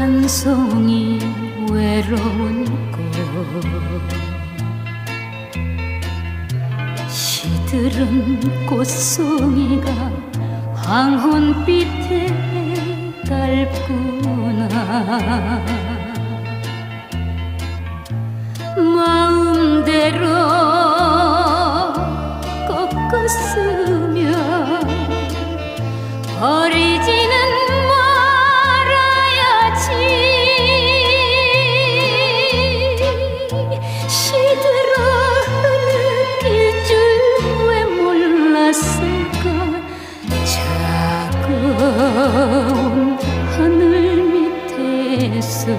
송이 외로운 꽃 시들은 꽃송이가 황혼빛에 닳구나. 마음대로 꺾었으 하늘 밑에서